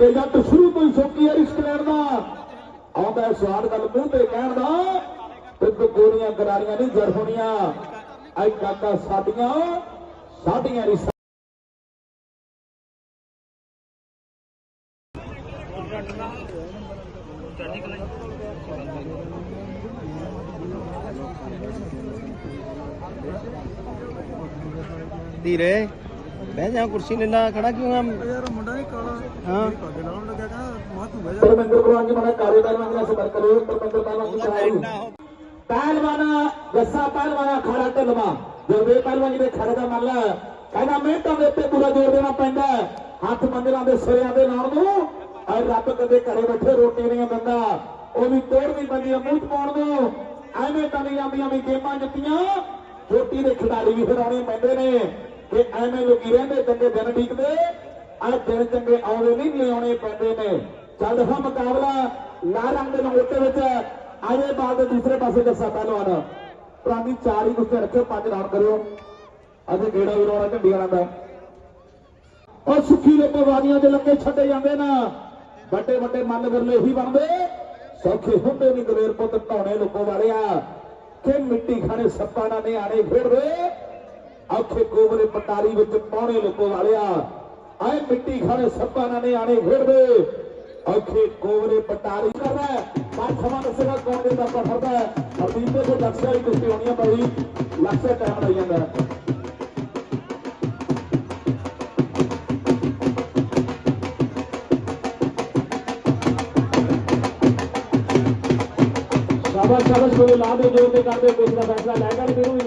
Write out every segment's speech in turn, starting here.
ਕਿ ਜੱਟ ਸ਼ੁਰੂ ਤੋਂ ਹੀ ਸ਼ੌਕੀ ਹੈ ਰਿਸਕ ਲੈਣ ਦਾ। ਆਉਂਦਾ ਸਵਾਦ ਗੱਲ ਮੂੰਹ ਤੇ ਕਹਿਣ ਦਾ, ਤੇ ਗੋਲੀਆਂ ਗਰਾਰੀਆਂ ਨਹੀਂ ਜੜ ਹੋਣੀਆਂ। ਐ ਕਾਕਾ ਸਾਡੀਆਂ ਸਾਡੀਆਂ ਰਿਸ ਧੀਰੇ। ਬਹਿ ਜਾ ਕੁਰਸੀ ਲੈ ਲਾ ਖੜਾ ਕਿਉਂ ਆ? ਯਾਰ ਮੁੰਡਾ ਨਹੀਂ ਕਾਲਾ ਹਾਂ। ਪੱਗ ਲਾਉਣ ਲੱਗਾ ਕਹਿੰਦਾ ਮਾਂ ਤੂੰ ਬਹਿ ਜਾ। ਪਰਮਿੰਦਰ ਕੋਲ ਜੀ ਬਣਾ ਕਾਰੋਬਾਰ ਮੰਗਣਾ ਸਬਰ ਕਰੋ ਪਰਮਿੰਦਰ ਪਹਿਲਵਾਨ ਦੀ ਚੜਾਈ ਪਹਿਲਵਾਨਾ ਜੱਸਾ ਪਹਿਲਵਾਨਾ ਖੜਾ ਢਲਵਾ। ਜੋ ਵੇ ਪਹਿਲਵਾਨ ਜੀ ਦੇ ਖੜੇ ਦਾ ਮੰਨ ਲੈ ਕਹਿੰਦਾ ਮਿਹਨਤਾਂ ਦੇ ਉੱਤੇ ਪੂਰਾ ਜ਼ੋਰ ਦੇਣਾ ਪੈਂਦਾ ਹੈ। ਹੱਥ ਮੰਦਿਰਾਂ ਦੇ ਸਿਰਿਆਂ ਦੇ ਲਾਉਣ ਨੂੰ। ਔਰ ਰੱਬ ਕਦੇ ਘਰੇ ਬੈਠੇ ਰੋਟੀ ਨਹੀਂ ਦਿੰਦਾ। ਉਹ ਵੀ ਤੋੜਨੀ ਪੈਂਦੀ ਹੈ ਮੂੰਹ ਪਾਉਣ ਨੂੰ। ਐਵੇਂ ਤਾਂ ਨਹੀਂ ਜਾਂਦੀਆਂ ਵੀ ਗੇਮਾਂ ਜਿੱਤੀਆਂ। ਚੋਟੀ ਦੇ ਖਿਡਾਰੀ ਵੀ ਫਿਰ ਆਉਣੇ ਪੈਂਦੇ ਨੇ। ਕਿ ਐਵੇਂ ਲੋਕੀ ਰਹਿੰਦੇ ਚੰਗੇ ਦਿਨ ਠੀਕਦੇ ਅੱਜ ਦਿਨ ਚੰਗੇ ਆਉਣੇ ਨਹੀਂ ਲਿਆਉਣੇ ਪੈਂਦੇ ਨੇ। ਚੱਲ ਰਿਹਾ ਮੁਕਾਬਲਾ ਲਾਲ ਦੇ ਲੰਗੋਟੇ ਵਿੱਚ, ਆਜੇ ਬਾਲ ਦੇ ਦੂਸਰੇ ਪਾਸੇ ਦੱਸਾ ਪਹਿਲਵਾਨ ਪ੍ਰਾਂਦੀ ਚਾਰ ਹੀ ਗੁੱਸੇ ਰੱਖਿਓ, ਪੰਜ ਰਾਉਂਡ ਕਰਿਓ। ਅੱਜ ਗੇੜਾ ਵੀ ਰੋਣਾ ਝੰਡੀ ਵਾਲਾ ਦਾ। ਉਹ ਸੁੱਖੀ ਦੇ ਪਵਾਦੀਆਂ ਦੇ ਲੰਗੇ ਛੱਡੇ ਜਾਂਦੇ ਨਾ। ਵੱਡੇ ਵੱਡੇ ਮਨ ਵਿਰਲੇ ਹੀ ਬਣਦੇ। ਸੌਖੇ ਹੁੰਦੇ ਨਹੀਂ ਦਲੇਰ ਪੁੱਤ, ਧੌਣੇ ਲੋਕੋ ਵਾਲਿਆ ਕਿ ਮਿੱਟੀ ਖਾਣੇ ਸੱਪਾਂ ਨਾਲ ਨਿਆਣੇ ਖੇਡਦੇ। ਔਖੇ ਕੋਬਲੇ ਪਟਾਰੀ ਵਿੱਚ ਪਾਉਣੇ ਲੋਕੋ ਵਾਲਿਆ। ਆਏ ਮਿੱਟੀ ਖਾਣੇ ਸੱਪਾਂ ਨਾਲ ਨਿਆਣੇ ਖੇਡਦੇ। ਔਖੇ ਕੋਬਲੇ ਪਟਾਰੀ ਕਰਦਾ ਪਰ ਸਮਾਂ ਦੱਸੇਗਾ ਕੌਣ ਦੇ ਦਰਪਾ ਫੜਦਾ ਹੈ। ਹਰਦੀਪ ਦੇ ਲਕਸ਼ਾ ਵਾਲੀ ਕੁਸ਼ਤੀ ਹੋਣੀ ਹੈ ਭਾਈ। ਲਕਸ਼ਾ ਟਾਈਮ ਲਈ ਜਾਂਦਾ ਸ਼ਾਬਾਸ਼ ਸ਼ਾਬਾਸ਼ ਕੋਈ ਲਾ ਦੇ ਜੋ ਤੇ ਕਰਦੇ ਕੁਝ ਦਾ ਫੈਸਲਾ ਲੈ ਕੇ ਵੀਰੂ ਵੀ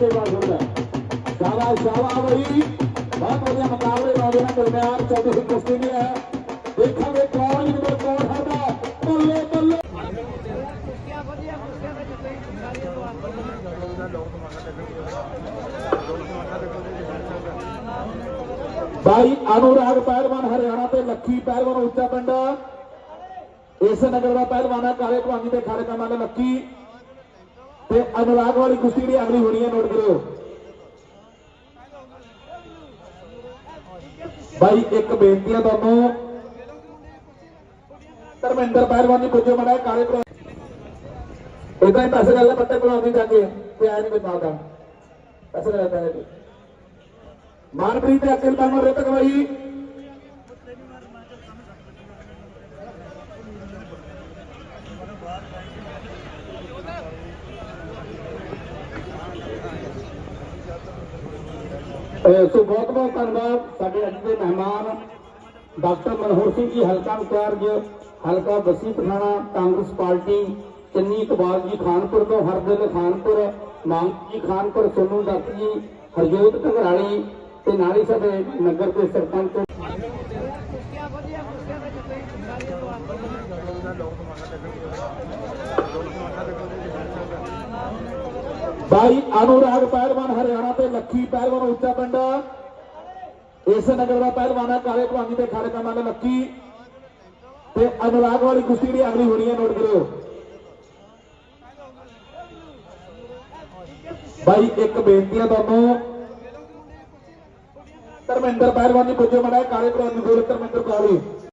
ਲੈ ਕੇ ਵੀ ਸ਼ਾਬਾਸ਼ ਸ਼ਾਬਾਸ਼ ਬਈ ਬਹੁਤ ਵਧੀਆ ਮੁਕਾਬਲੇ ਨੌਜਵਾਨਾਂ ਦਰਮਿਆਨ ਚੱਲਦੀ ਹੋਈ ਕੁਸ਼ਤੀ ਨਹੀਂ ਹੈ ਦੇਖਾਂਗੇ ਕੌਣ ਜਿੰਦਰ ਕੌਣ ਹਰਦਾ ਬੱਲੇ ਬੱਲੇ ਭਾਈ ਅਨੁਰਾਗ ਪਹਿਲਵਾਨ ਹਰਿਆਣਾ ਤੇ ਲੱਖੀ ਪਹਿਲਵਾਨ ਉੱਚਾ ਪਿੰਡ। ਇਸ ਨਗਰ ਦਾ ਪਹਿਲਵਾਨ ਹੈ ਕਾਲੇ ਭਵਾਨੀ ਤੇ ਖਾੜੇ ਕਮਾਲ ਲੱਕੀ ਤੇ ਅਨੁਰਾਗ ਵਾਲੀ ਕੁਸ਼ਤੀ ਜਿਹੜੀ ਅਗਲੀ ਹੋਣੀ ਹੈ ਨੋਟ ਕਰਿਓ। ਬਾਈ, ਇੱਕ ਬੇਨਤੀ ਹੈ ਤੁਹਾਨੂੰ। ਧਰਮਿੰਦਰ ਪਹਿਲਵਾਨ ਜੀ, ਪੁੱਜੋ ਮੜਾ ਕਾਲੇ ਭਰਾ। ਇਦਾਂ ਹੀ ਪੈਸੇ ਗੱਲ ਪੱਤੇ ਬਣਾਉਂਦੀ ਜਾ ਕੇ। ਤੇ ਆਇਆ ਨਹੀਂ ਕੋਈ ਨਾਲ ਦਾ। ਪੈਸੇ ਲੈ ਪੈਸੇ ਦੇ। ਮਾਨਪ੍ਰੀਤ ਤੇ ਅਕਲ ਬਾਮਰ ਰੋਤਕ ਭਾਈ ਅਹ ਸੋ ਬਹੁਤ ਬਹੁਤ ਧੰਨਵਾਦ ਸਾਡੇ ਅੱਜ ਦੇ ਮਹਿਮਾਨ, ਡਾਕਟਰ ਮਨਹੋਰ ਸਿੰਘ ਜੀ, ਹਲਕਾ ਇੰਚਾਰਜ, ਹਲਕਾ ਬਸੀ ਪਠਾਣਾ, ਕਾਂਗਰਸ ਪਾਰਟੀ, ਚੰਨੀ ਇਕਬਾਲ ਜੀ ਖਾਨਪੁਰ ਤੋਂ, ਹਰਦਿਲ ਖਾਨਪੁਰ ਮਾਨਕ ਜੀ ਖਾਨਪੁਰ, ਸੋਨੂ ਦੱਤ ਜੀ, ਹਰਜੋਤ ਘਗਰਾਲੀ ਤੇ ਨਾਲੀ ਸਾਡੇ ਨਗਰ ਦੇ ਸਰਪੰਚ। ਭਾਈ ਅਨੁਰਾਗ ਪਹਿਲਵਾਨ ਲੱਖੀ ਪਹਿਲਵਾਨ ਉੱਚਾ ਪਿੰਡ। ਇਸ ਨਗਰ ਦਾ ਪਹਿਲਵਾਨ ਹੈ, ਕਾਲੇ ਭਵਾਨੀ ਤੇ ਖਾੜੇ ਕਮਾਲ ਲੱਕੀ ਤੇ ਅਨੁਰਾਗ ਵਾਲੀ ਕੁਸ਼ਤੀ ਜਿਹੜੀ ਅਗਲੀ ਹੋਣੀ ਹੈ, ਨੋਟ ਕਰਿਓ। ਬਾਈ, ਇੱਕ ਬੇਨਤੀ ਹੈ ਤੁਹਾਨੂੰ। ਧਰਮਿੰਦਰ ਪਹਿਲਵਾਨ ਜੀ ਪੁੱਜੋ ਮੜਾ ਕਾਲੇ ਭਵਾਨੀ ਕੋਲ ਧਰਮਿੰਦਰ ਕਾਲੀ